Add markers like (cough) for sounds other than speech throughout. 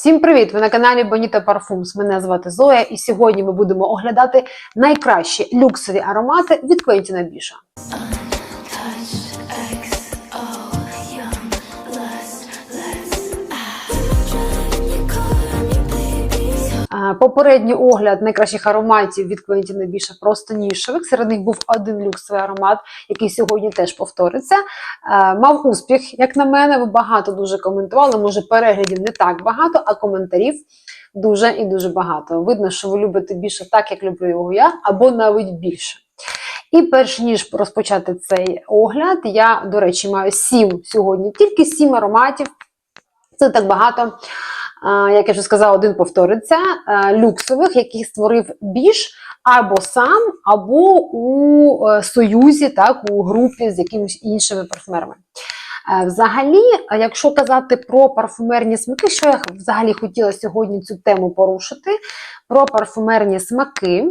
Всім привіт! Ви на каналі Bonita Parfums. Мене звати Зоя, і сьогодні ми будемо оглядати найкращі люксові аромати від Квентіна Біша. Попередній огляд найкращих ароматів від Квентіна Біша просто нішевих. Серед них був один люксовий аромат, який сьогодні теж повториться. Мав успіх, як на мене. Ви багато дуже коментували. Може, переглядів не так багато, а коментарів дуже і дуже багато. Видно, що ви любите більше так, як люблю його я, або навіть більше. І перш ніж розпочати цей огляд, я, до речі, маю сім сьогодні, тільки сім ароматів. Це так багато. Як я вже сказала, один повториться, люксових, яких створив Біш або сам, або у е, союзі, так, у групі з якимись іншими парфумерами. Е, Взагалі, якщо казати про парфумерні смаки, що я взагалі хотіла сьогодні цю тему порушити, про парфумерні смаки,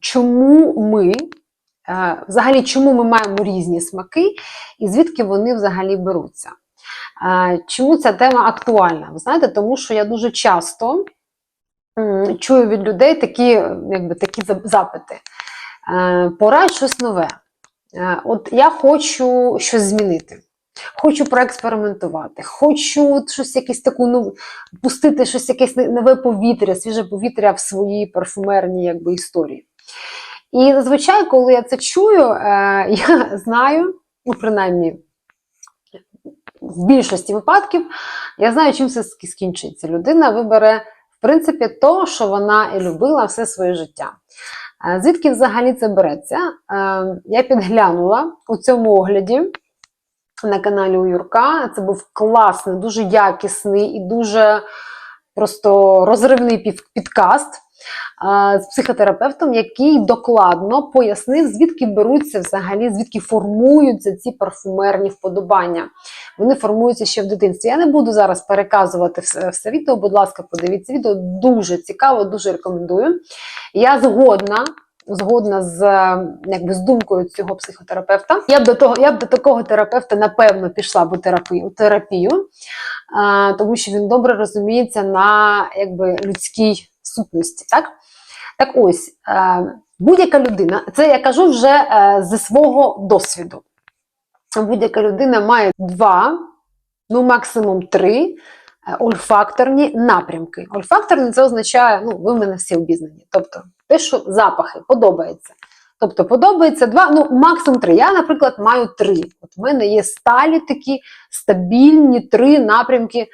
чому ми, е, взагалі, чому ми маємо різні смаки, і звідки вони взагалі беруться. Е, Чому ця тема актуальна? Ви знаєте, тому що я дуже часто чую від людей такі, якби, такі запити. Е, Порадь щось нове. Е, От я хочу щось змінити. Хочу проекспериментувати, хочу щось якесь таку ну, пустити щось якесь нове повітря, свіже повітря в своїй парфумерній якби, історії. І зазвичай, коли я це чую, (laughs) я знаю, ну, принаймні, в більшості випадків, я знаю, чим все скінчиться. Людина вибере, в принципі, то, що вона і любила все своє життя. Е, Звідки взагалі це береться? Е, Я підглянула у цьому огляді на каналі у Юрка. Це був класний, дуже якісний і дуже просто розривний підкаст з психотерапевтом, який докладно пояснив, звідки беруться взагалі, звідки формуються ці парфумерні вподобання. Вони формуються ще в дитинстві. Я не буду зараз переказувати все, відео. Будь ласка, подивіться відео. Дуже цікаво, дуже рекомендую. Я згодна. Згодна з якби з думкою цього психотерапевта. Я б до того, я б до такого терапевта напевно пішла б у терапію, терапію а, тому що він добре розуміється на якби людській сутності. Так, так ось е, будь-яка людина, це я кажу вже е, зі свого досвіду. Будь-яка людина має два, ну максимум три е, ольфакторні напрямки. Ольфакторні це означає, ну, ви в мене всі обізнані. Тобто, те, що запахи подобається. Тобто подобається два, ну максимум три. Я, наприклад, маю три. От в мене є сталі такі стабільні три напрямки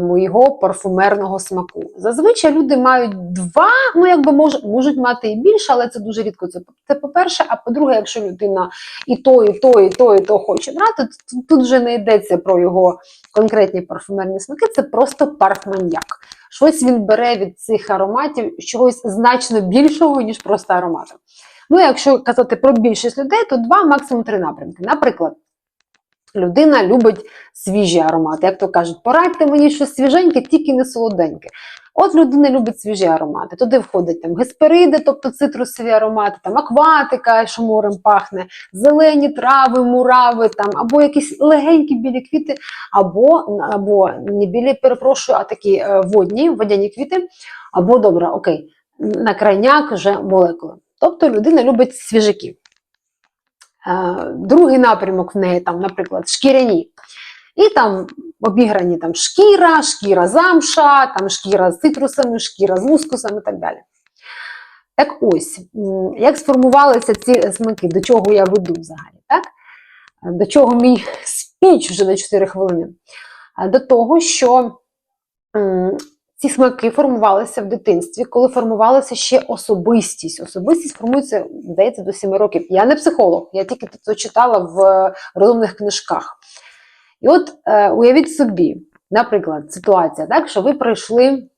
моєго парфумерного смаку. Зазвичай люди мають два, ну якби мож, можуть мати і більше, але це дуже рідко. Це, це по-перше. А по-друге, якщо людина і то, і то, і то, і то хоче брати, то тут- тут вже не йдеться про його конкретні парфумерні смаки, це просто парфманьяк. Щось він бере від цих ароматів чогось значно більшого, ніж просто аромати. Ну, якщо казати про більшість людей, то два, максимум три напрямки. Наприклад, людина любить свіжі аромати. Як то кажуть, порадьте мені щось свіженьке, тільки не солоденьке. От людина любить свіжі аромати. Туди входять там геспериди, тобто цитрусові аромати, там акватика, що морем пахне, зелені трави, мурави, там, або якісь легенькі білі квіти, або, або не білі, перепрошую, а такі е, водні, водяні квіти, або добре, окей, на крайняк вже молекули. Тобто людина любить свіжаки. Е, Другий напрямок в неї, там, наприклад, шкіряні. І там обіграні там, шкіра, шкіра замша, там, шкіра з цитрусами, шкіра з мускусом і так далі. Так ось, як сформувалися ці смаки, до чого я веду взагалі, так? До чого мій спіч вже на 4 хвилини? Е, До того, що ці смаки формувалися в дитинстві, коли формувалася ще особистість. Особистість формується, здається, до 7 років. Я не психолог, я тільки це читала в розумних книжках. І от е, уявіть собі, наприклад, ситуація, так, що ви прийшли,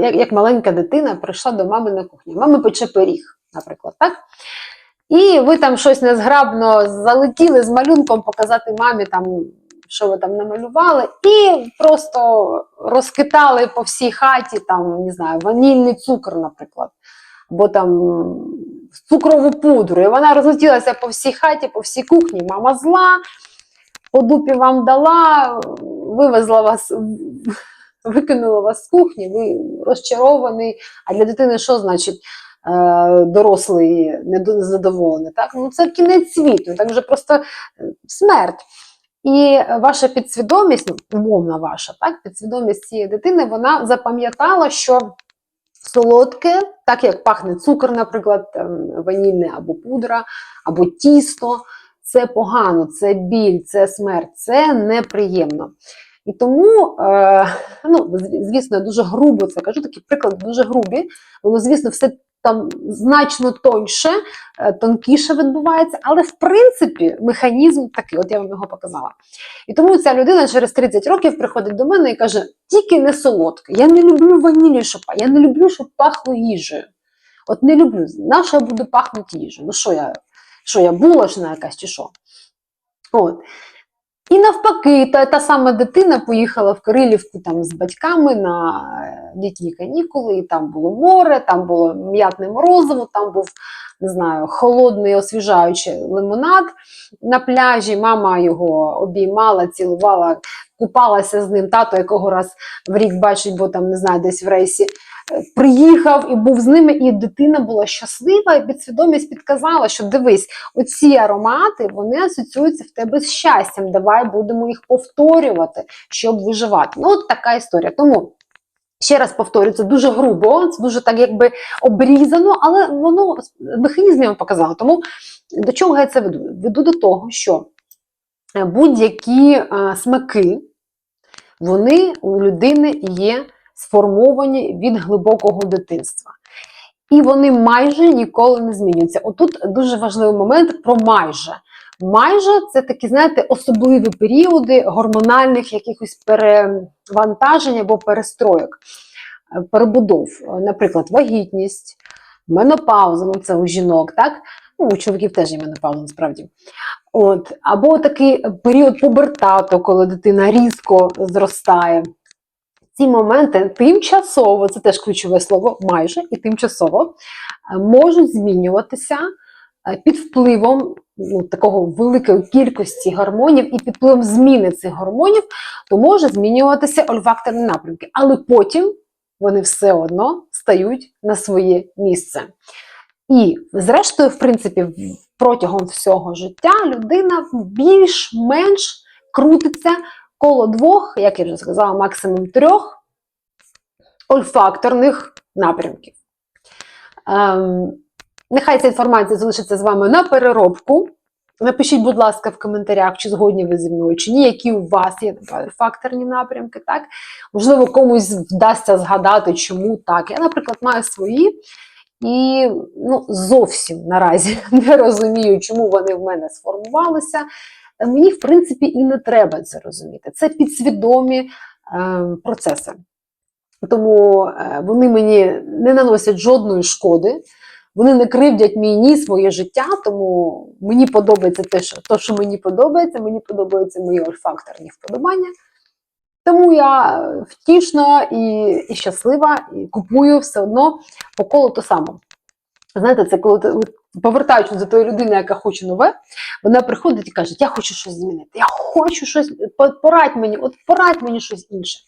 як, як маленька дитина, прийшла до мами на кухню. Мама пече пиріг, наприклад, так? І ви там щось незграбно залетіли з малюнком показати мамі, там, що ви там намалювали, і просто розкидали по всій хаті там, не знаю, ванільний цукор, наприклад, або там цукрову пудру. І вона розлетілася по всій хаті, по всій кухні. Мама зла, по дупі вам дала, вивезла вас, викинула вас з кухні, ви розчарований. А для дитини що значить е, дорослий незадоволений? Так? Ну, це кінець світу, так вже просто е, смерть. І ваша підсвідомість, умовна ваша, так, підсвідомість цієї дитини, вона запам'ятала, що солодке, так як пахне цукор, наприклад, ванільне або пудра, або тісто, це погано, це біль, це смерть, це неприємно. І тому, е, ну, звісно, я дуже грубо це кажу, такі приклади дуже грубі. Воно, звісно, все там значно тоньше, е, тонкіше відбувається, але в принципі механізм такий, от я вам його показала. І тому ця людина через 30 років приходить до мене і каже: тільки не солодке. Я не люблю ванілі, що я не люблю, щоб пахло їжею. От не люблю. На що я буду пахнути їжею? Ну що я, що я булочна якась чи що? От. І навпаки, та, та сама дитина поїхала в Кирилівку там з батьками на е, літні канікули, і там було море, там було м'ятне морозиво, там був не знаю, холодний освіжаючий лимонад на пляжі. Мама його обіймала, цілувала, купалася з ним. Тато якого раз в рік бачить, бо там не знаю, десь в рейсі. Приїхав і був з ними, і дитина була щаслива, і підсвідомість підказала, що дивись, оці аромати вони асоціюються в тебе з щастям. Давай будемо їх повторювати, щоб виживати. Ну, от така історія. Тому ще раз повторю, це дуже грубо, це дуже так якби обрізано, але воно механізм я вам показала. Тому до чого я це веду? Веду до того, що е, будь-які е, смаки, вони у людини є сформовані від глибокого дитинства. І вони майже ніколи не змінюються. Отут дуже важливий момент про майже. Майже це такі, знаєте, особливі періоди гормональних якихось перевантажень або перестройок, перебудов. Наприклад, вагітність, менопауза, ну це у жінок, так? Ну, у чоловіків теж є менопауза, насправді. От, або такий період пубертату, коли дитина різко зростає. Ці моменти тимчасово, це теж ключове слово, майже і тимчасово, е, можуть змінюватися е, під впливом ну, такого великої кількості гормонів і під впливом зміни цих гормонів, то може змінюватися ольфакторні напрямки. Але потім вони все одно стають на своє місце. І, зрештою, в принципі, протягом всього життя людина більш-менш крутиться коло двох, як я вже сказала, максимум трьох ольфакторних напрямків. Ем, нехай ця інформація залишиться з вами на переробку. Напишіть, будь ласка, в коментарях, чи згодні ви зі мною, чи ні, які у вас є ольфакторні напрямки. Так? Можливо, комусь вдасться згадати, чому так. Я, наприклад, маю свої. І ну, зовсім наразі (laughs) не розумію, чому вони в мене сформувалися. Мені, в принципі, і не треба це розуміти. Це підсвідомі е, процеси. Тому е, вони мені не наносять жодної шкоди, вони не кривдять мій ні своє життя, тому мені подобається те, що, то, що мені подобається, мені подобаються мої ольфакторні вподобання. Тому я втішна і, і щаслива, і купую все одно по колу то само. Знаєте, це коли повертаючись до тої людини, яка хоче нове, вона приходить і каже: Я хочу щось змінити, я хочу щось, порадь мені, от порадь мені щось інше.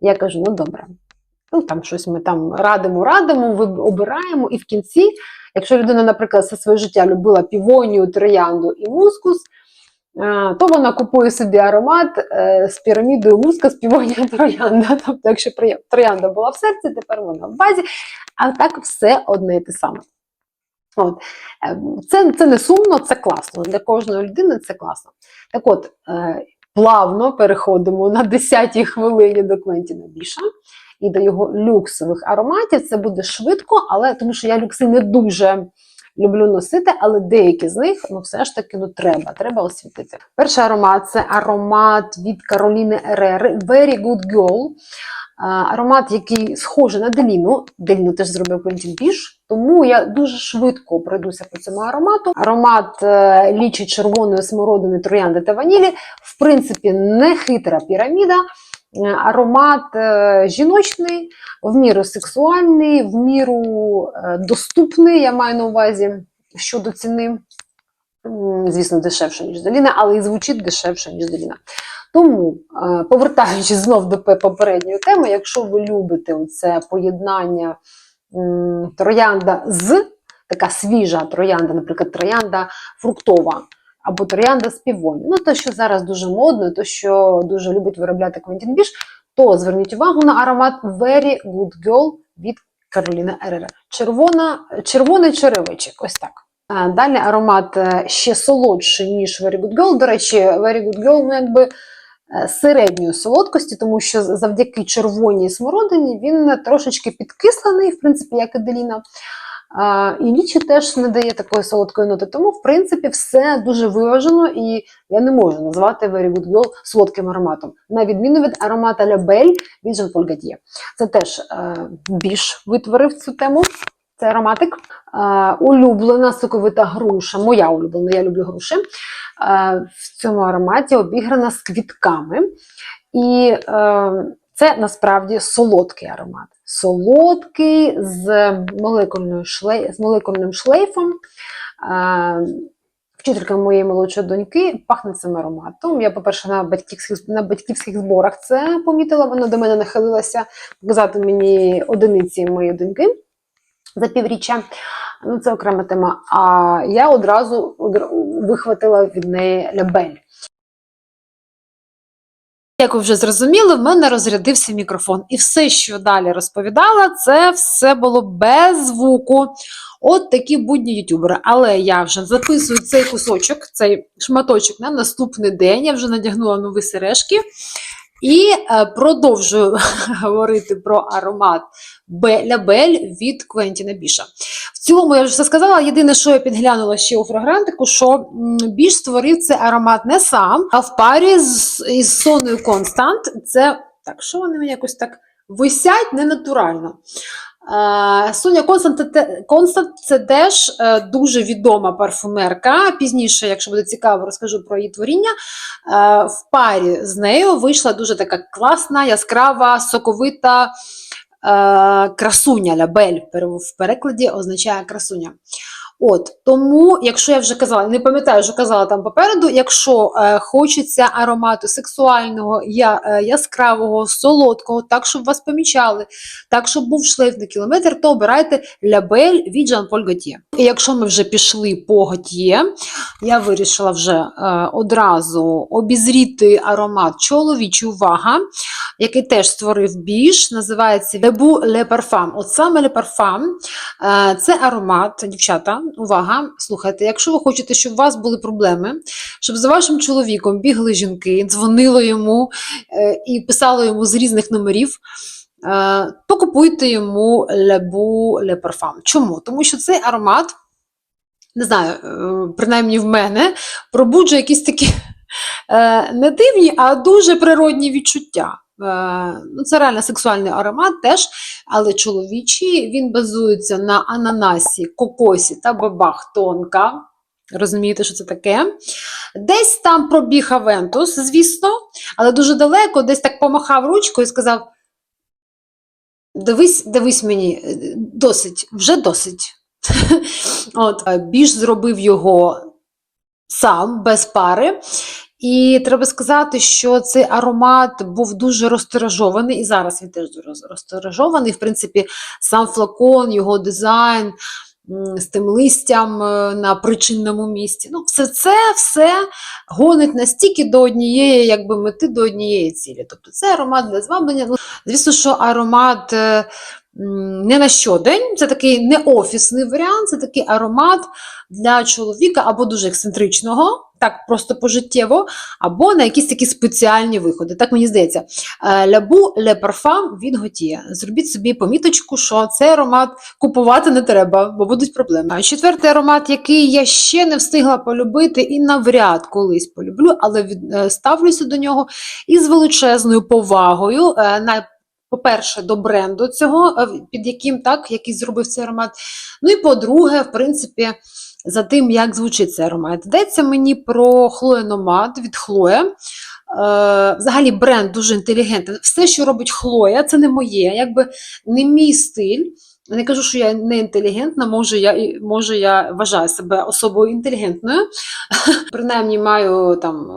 Я кажу: ну добре. Ну, там щось ми там радимо, радимо, обираємо, і в кінці, якщо людина, наприклад, все своє життя любила півонію, троянду і мускус, е, то вона купує собі аромат е, з пірамідою мускус, півонія, (laughs) троянда. Тобто, якщо троянда була в серці, тепер вона в базі, а так все одне і те саме. От. Е, Це, це не сумно, це класно. Для кожної людини це класно. Так от, е, плавно переходимо на 10-й хвилині до Квентіна Біша і до його люксових ароматів. Це буде швидко, але тому що я люкси не дуже люблю носити, але деякі з них ну, все ж таки ну, треба, треба освітити. Перший аромат це аромат від Кароліни Ерери Very Good Girl. Аромат, який схожий на Деліну. Деліну теж зробив Квентін Біш, тому я дуже швидко пройдуся по цьому аромату. Аромат е, лічить червоної смородини, троянди та ванілі. В принципі, не хитра піраміда. Е, Аромат е, жіночний, в міру сексуальний, в міру доступний, я маю на увазі щодо ціни. Звісно, дешевше, ніж Деліна, але і звучить дешевше, ніж Деліна. Тому, повертаючись знов до попередньої теми, якщо ви любите це поєднання троянда з така свіжа троянда, наприклад, троянда фруктова. Або троянда з півонію. Ну, те, що зараз дуже модно, те, що дуже любить виробляти Quentin Біш, то зверніть увагу на аромат Very Good Girl від Кароліна Ерера. Червона, червоний черевичок, ось так. Далі аромат е, ще солодший, ніж Very Good Girl. До речі, Very Good Girl, ну, якби е, середньої солодкості, тому що завдяки червоній смородині він трошечки підкислений, в принципі, як і Деліна. І лічі теж не дає такої солодкої ноти. Тому, в принципі, все дуже виважено, і я не можу назвати Very Good Girl солодким ароматом. На відміну від аромата Belle від Jean Paul. Це теж е, Біш витворив цю тему. Це ароматик. Е, улюблена соковита груша, моя улюблена, я люблю груші. Е, в цьому ароматі обіграна з квітками. І е, це насправді солодкий аромат. Солодкий з, молекульною шлей, з молекульним шлейфом. Вчителька моєї молодшої доньки пахне цим ароматом. Я, по-перше, на батьківських, на батьківських зборах це помітила, вона до мене нахилилася показати мені одиниці моєї доньки за півріччя. Ну, це окрема тема. А я одразу вихватила від неї лябель. Як ви вже зрозуміли, в мене розрядився мікрофон. І все, що далі розповідала, це все було без звуку. От такі будні ютубери. Але я вже записую цей кусочок, цей шматочок на наступний день. Я вже надягнула нові сережки. І е, продовжую (laughs) говорити про аромат Белябель від Квентіна Біша. В цілому я вже все сказала. Єдине, що я підглянула ще у фрагрантику, що Біш створив цей аромат не сам, а в парі з із Соною Констант. Це так, що вони якось так висять ненатурально. Е, Соня Констант, це теж е, дуже відома парфумерка. Пізніше, якщо буде цікаво, розкажу про її творіння. Е, В парі з нею вийшла дуже така класна, яскрава, соковита красуня. Лябель в перекладі означає красуня. От тому, якщо я вже казала, не пам'ятаю, що казала там попереду, якщо е, хочеться аромату сексуального, я, е, яскравого, солодкого, так, щоб вас помічали, так, щоб був шлейф на кілометр, то обирайте лябель від Paul Gaultier. І якщо ми вже пішли по Gaultier, я вирішила вже е, одразу обізріти аромат чоловічий увага, який теж створив біж, називається Lebu Le Parfum. От саме Le Parfum е, це аромат, дівчата, увага, слухайте, якщо ви хочете, щоб у вас були проблеми, щоб за вашим чоловіком бігли жінки, дзвонили йому е, і писали йому з різних номерів. е, То купуйте йому Lebu Le Parfum. Чому? Тому що цей аромат, не знаю, е, принаймні в мене, пробуджує якісь такі не дивні, а дуже природні відчуття. Е, Ну, це реально сексуальний аромат теж, але чоловічий він базується на ананасі, кокосі та бабах тонка. Розумієте, що це таке? Десь там пробіг Авентус, звісно, але дуже далеко, десь так помахав ручкою і сказав: Дивись, дивись мені, е, досить, вже досить. (laughs) От, е, Біж зробив його сам, без пари. І треба сказати, що цей аромат був дуже розтиражований, і зараз він теж розтиражований. В принципі, сам флакон, його дизайн з тим листям е, на причинному місці. Ну, все це все гонить настільки до однієї якби, мети, до однієї цілі. Тобто це аромат для зваблення. Звісно, що аромат. Не на щодень, це такий не офісний варіант, це такий аромат для чоловіка або дуже ексцентричного, так просто пожиттєво, або на якісь такі спеціальні виходи. Так мені здається. Е, Лябу Ле Парфам від Готіє. Зробіть собі поміточку, що цей аромат купувати не треба, бо будуть проблеми. А Четвертий аромат, який я ще не встигла полюбити і навряд колись полюблю, але е, ставлюся до нього із величезною повагою. Е, по-перше, до бренду цього, е, під яким так, який зробив цей аромат. Ну і по-друге, в принципі, за тим, як звучить цей аромат. Йдеться мені про Хлоя Номад від Хлоя. Е, взагалі бренд дуже інтелігентний. Все, що робить Хлоя, це не моє, якби не мій стиль. Не кажу, що я не інтелігентна, може я, може я вважаю себе особою інтелігентною, (laughs) принаймні маю там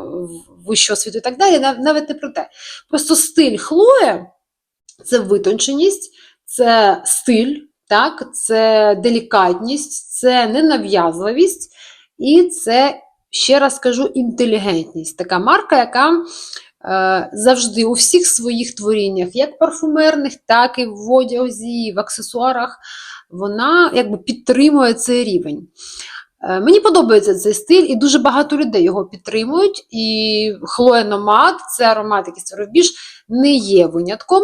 вищу освіту і так далі, навіть не про те. Просто стиль Хлоє це витонченість, це стиль, так, це делікатність, це ненав'язливість і це, ще раз кажу, інтелігентність. Така марка, яка е, завжди у всіх своїх творіннях, як парфумерних, так і в одязі, в аксесуарах, вона якби підтримує цей рівень. Е, Мені подобається цей стиль, і дуже багато людей його підтримують. І Хлоя Номад, це аромат, який створив біж, не є винятком.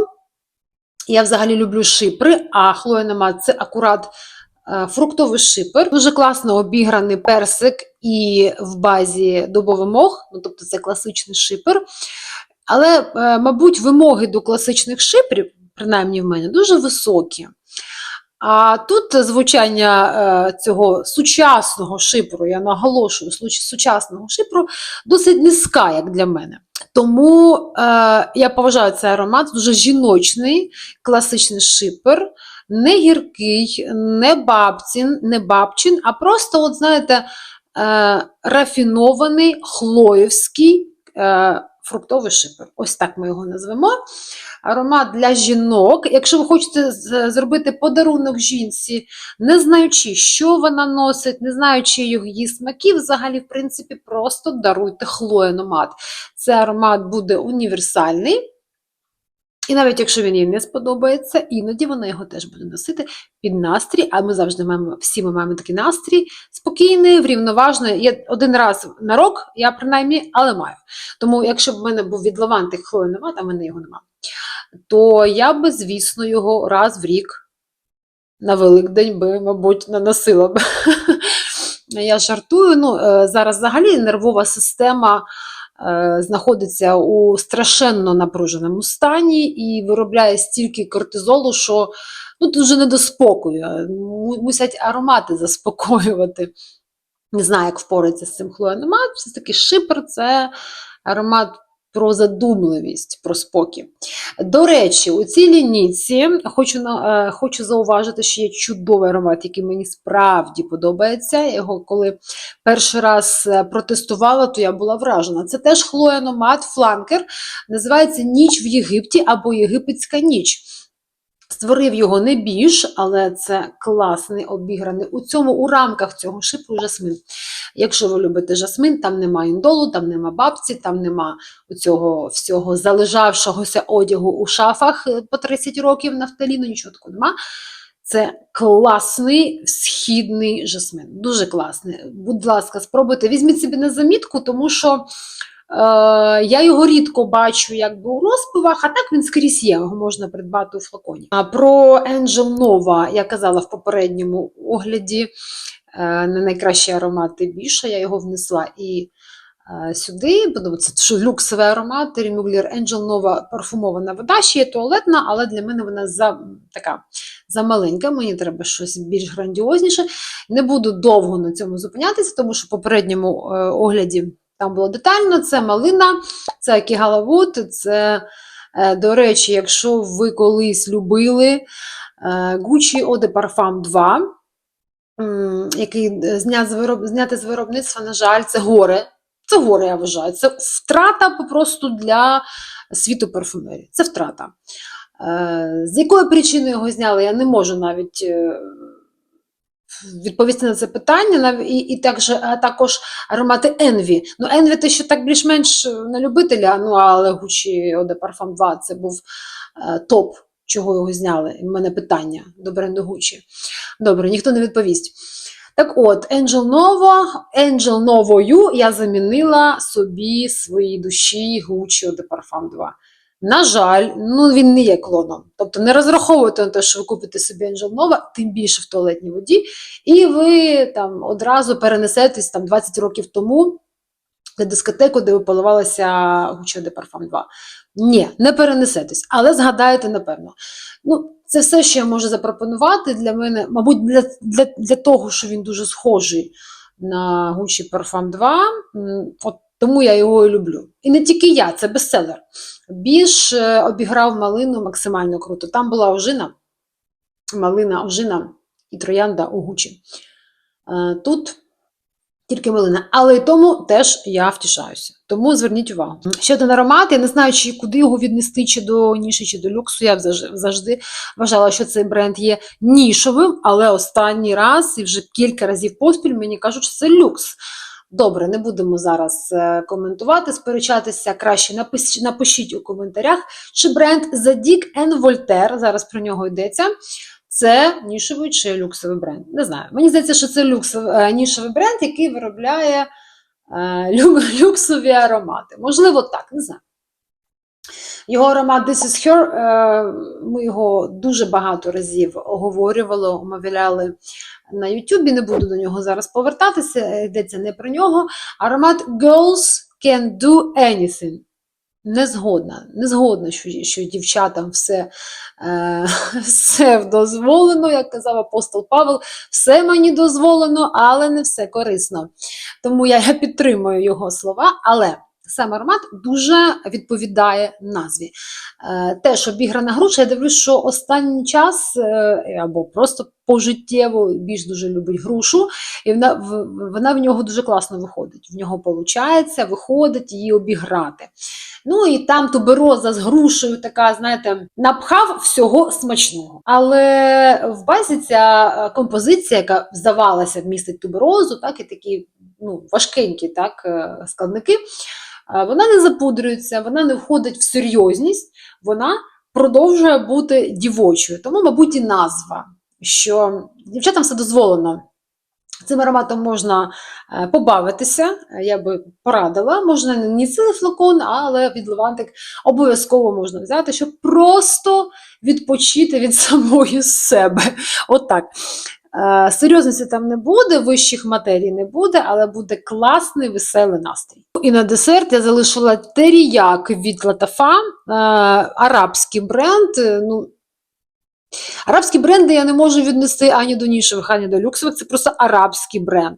Я взагалі люблю шипри, а хлоєнема це акурат е, фруктовий шипер. Дуже класно обіграний персик і в базі дубовий мох, ну тобто це класичний шипер. Але, е, мабуть, вимоги до класичних шипрів, принаймні в мене, дуже високі. А тут звучання е, цього сучасного шипру, я наголошую, сучасного шипру, досить низька, як для мене. Тому е, я поважаю цей аромат, дуже жіночний, класичний шипер, не гіркий, не бабцін, не бабчин, а просто, от знаєте, е, рафінований хлоївський е, фруктовий шипер. Ось так ми його назвемо. Аромат для жінок. Якщо ви хочете зробити подарунок жінці, не знаючи, що вона носить, не знаючи її смаків, взагалі, в принципі, просто даруйте хлоєномат. Цей аромат буде універсальний. І навіть якщо він їй не сподобається, іноді вона його теж буде носити під настрій, а ми завжди маємо, всі ми маємо такий настрій спокійний, врівноважений. Я один раз на рок, я принаймні, але маю. Тому, якщо б в мене був від Лаванти хлоєномат, а в мене його немає, то я би, звісно, його раз в рік на Великдень би, мабуть, наносила б. (laughs) Я жартую. Ну, е, зараз взагалі нервова система знаходиться у страшенно напруженому стані і виробляє стільки кортизолу, що ну, тут не до спокою. Мусять аромати заспокоювати. Не знаю, як впорається з цим хлоєномат. Все таки шипер це аромат про задумливість, про спокій. До речі, у цій лінійці хочу, е, хочу зауважити, що є чудовий аромат, який мені справді подобається. Його коли перший раз е, протестувала, то я була вражена. Це теж хлоєномат, фланкер, називається Ніч в Єгипті або Єгипетська ніч. Створив його не біж, але це класний обіграний. У цьому у рамках цього шипру жасмин. Якщо ви любите жасмин, там нема індолу, там нема бабці, там нема цього всього залежавшогося одягу у шафах е, по 30 років нафталіну, нічого такого нема. Це класний східний жасмин. Дуже класний. Будь ласка, спробуйте. Візьміть собі на замітку, тому що я його рідко бачу якби у розпивах, а так він скрізь є, його можна придбати у флаконі. А про Angel Nova я казала в попередньому огляді е, на найкращі аромати більше. Я його внесла і е, сюди. Це що люксовий аромат, Remugler Angel Nova парфумована вода, ще є туалетна, але для мене вона за, така замаленька. Мені треба щось більш грандіозніше. Не буду довго на цьому зупинятися, тому що в попередньому е, огляді там було детально. Це малина, це Акігала Вуд, це, е, до речі, якщо ви колись любили е, Gucci Eau de Parfum 2, який е, знят з виробництва, на жаль, це горе. Це горе, я вважаю. Це втрата просто для світу парфумерії. Це втрата. Е, З якої причини його зняли, я не можу навіть е, відповісти на це питання. І, і також, також аромати Envy. Ну, Envy те, що так більш-менш на любителя, ну але Eau de Parfum 2 це був е, топ, чого його зняли. У мене питання до бренду Gucci. Добре, ніхто не відповість. Так от, Angel Novo, Angel Novою я замінила собі своїй душі Eau de Parfum 2. На жаль, ну він не є клоном. Тобто не розраховуйте на те, що ви купите собі Angel Nova, тим більше в туалетній воді, і ви там одразу перенесетесь там 20 років тому на дискотеку, де ви поливалися Eau de Parfum 2. Ні, не перенесетесь, але згадаєте, напевно. Ну, це все, що я можу запропонувати для мене, мабуть, для, для, для того, що він дуже схожий на Gucci Parfum 2. От тому я його і люблю. І не тільки я, це бестселер. Біж е, обіграв малину максимально круто. Там була ожина. малина, ожина і троянда у Гучі. Е, Тут тільки малина, але й тому теж я втішаюся. Тому зверніть увагу. Ще один аромат, я не знаю, чи куди його віднести, чи до ніші, чи до люксу. Я завжди, завжди вважала, що цей бренд є нішовим, але останній раз і вже кілька разів поспіль мені кажуть, що це люкс. Добре, не будемо зараз е, коментувати, сперечатися. Краще напишіть, напишіть у коментарях, чи бренд Zadig Voltaire, зараз про нього йдеться. Це нішовий чи люксовий бренд. Не знаю. Мені здається, що це люксовий, нішевий бренд, який виробляє е, люксові аромати. Можливо, так, не знаю. Його аромат This is Her, е, ми його дуже багато разів оговорювали, омовляли на Ютубі. Не буду до нього зараз повертатися, е, йдеться не про нього. Аромат Girls Can Do Anything. Не згодна, не згодна, що, що дівчатам все, е, (laughs) все дозволено, як казав апостол Павел, все мені дозволено, але не все корисно. Тому я, я підтримую його слова, але сам аромат дуже відповідає назві. Е, теж обіграна груша, я дивлюсь, що останній час е, або просто пожиттєво більш дуже любить грушу, і вона, в- вона в нього дуже класно виходить. В нього виходить, виходить її обіграти. Ну і там тубероза з грушею, така, знаєте, напхав всього смачного. Але в базі ця е, композиція, яка здавалася містить туберозу, так і такі ну, важкенькі так, складники, вона не запудрюється, вона не входить в серйозність, вона продовжує бути дівочою. Тому, мабуть, і назва, що дівчатам все дозволено. Цим ароматом можна е, побавитися, е, я би порадила. Можна не цілий флакон, але від Левантик обов'язково можна взяти, щоб просто відпочити від (laughs) самої себе. От так. Е, Серйозності там не буде, вищих матерій не буде, але буде класний веселий настрій. І на десерт я залишила теріяк від Латафа, е, арабський бренд. е, Ну, Арабські бренди я не можу віднести ані до нішевих, ані до люксових. Це просто арабський бренд.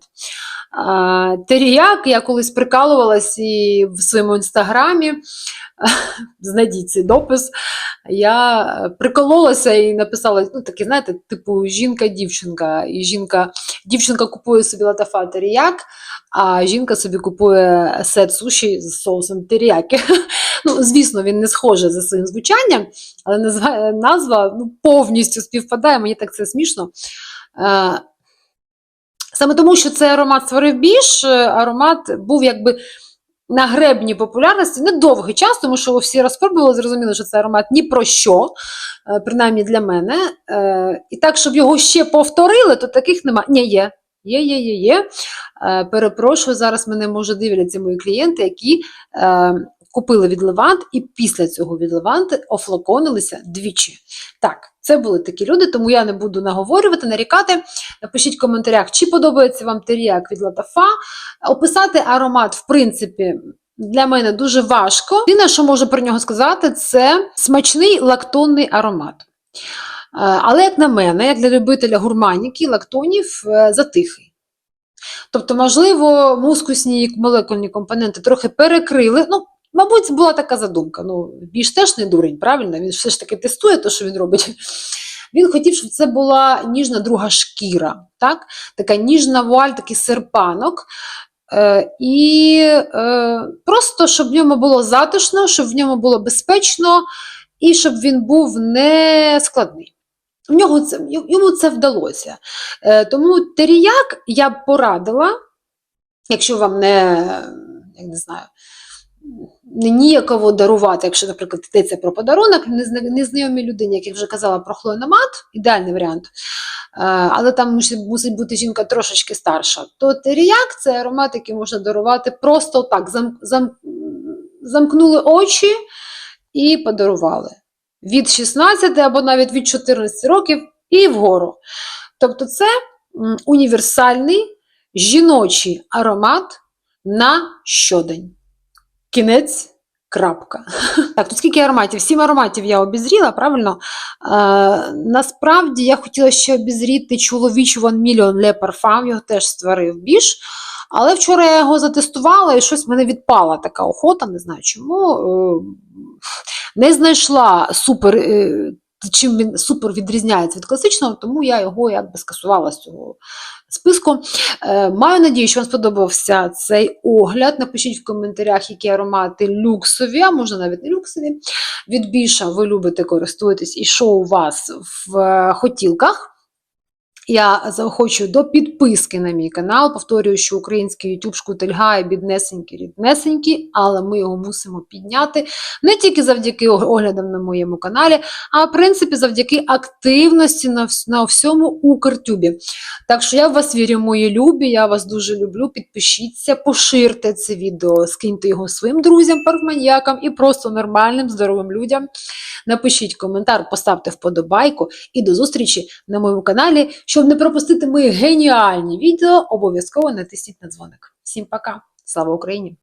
Теріяк, я колись прикалувалась і в своєму інстаграмі, (laughs) знайдіть цей допис, я прикололася і написала, ну таке, знаєте, типу жінка-дівчинка. І жінка, дівчинка купує собі латафа теріяк, а жінка собі купує сет суші з соусом теріяки. (laughs) Ну, звісно, він не схожий за своїм звучанням, але назва, ну, повністю співпадає, мені так це смішно. Саме тому, що цей аромат створив біж, е, аромат був якби на гребні популярності недовгий час, тому що всі розпробували, зрозуміли, що це аромат ні про що, е, принаймні для мене. Е, І так, щоб його ще повторили, то таких немає. Ні, є. Є, є, є, є. Перепрошую, зараз мене може дивляться мої клієнти, які купили від Левант і після цього від Левант офлаконилися двічі. Так, це були такі люди, тому я не буду наговорювати, нарікати. Напишіть в коментарях, чи подобається вам теріак від Латафа. Описати аромат, в принципі, для мене дуже важко. Єдине, що можу про нього сказати, це смачний лактонний аромат. Е, Але, як на мене, як для любителя гурманіки, лактонів е, затихий. Тобто, можливо, мускусні молекульні компоненти трохи перекрили. Ну, мабуть, була така задумка. Ну, більш теж не дурень, правильно? Він все ж таки тестує те, що він робить. Він хотів, щоб це була ніжна друга шкіра, так? така ніжна вуаль, такий серпанок. Е, і е, просто, щоб в ньому було затишно, щоб в ньому було безпечно, і щоб він був не складний. В нього це, йому це вдалося. Е, тому теріяк я б порадила, якщо вам не, як не знаю, ніяково дарувати, якщо, наприклад, йдеться про подарунок незнайомій людині, як я вже казала про хлоєномат, ідеальний варіант. Е, Але там мусить бути жінка трошечки старша. То теріяк це аромат, який можна дарувати просто так. Зам, зам, замкнули очі і подарували. Від 16 або навіть від 14 років і вгору. Тобто, це універсальний жіночий аромат на щодень. Кінець. Крапка. (laughs) Так, тут скільки ароматів? Сім ароматів я обізріла, правильно? Е, насправді я хотіла ще обізріти чоловічу One Million Le Parfum, його теж створив біж. Але вчора я його затестувала і щось в мене відпала така охота, не знаю чому. Е, не знайшла супер е, чим він супер відрізняється від класичного, тому я його якби скасувала з цього списку. Е, Маю надію, що вам сподобався цей огляд. Напишіть в коментарях, які аромати люксові, а можна навіть не люксові. Від більша ви любите користуєтесь і що у вас в е, хотілках. Я заохочую до підписки на мій канал. Повторюю, що український YouTube шкутильгає біднесенький, ріднесенький, але ми його мусимо підняти не тільки завдяки оглядам на моєму каналі, а в принципі завдяки активності на, всьому Укртюбі. Так що я в вас вірю, мої любі, я вас дуже люблю. Підпишіться, поширте це відео, скиньте його своїм друзям, парфманьякам і просто нормальним, здоровим людям. Напишіть коментар, поставте вподобайку і до зустрічі на моєму каналі. Щоб не пропустити мої геніальні відео, обов'язково натисніть на дзвоник. Всім пока! Слава Україні!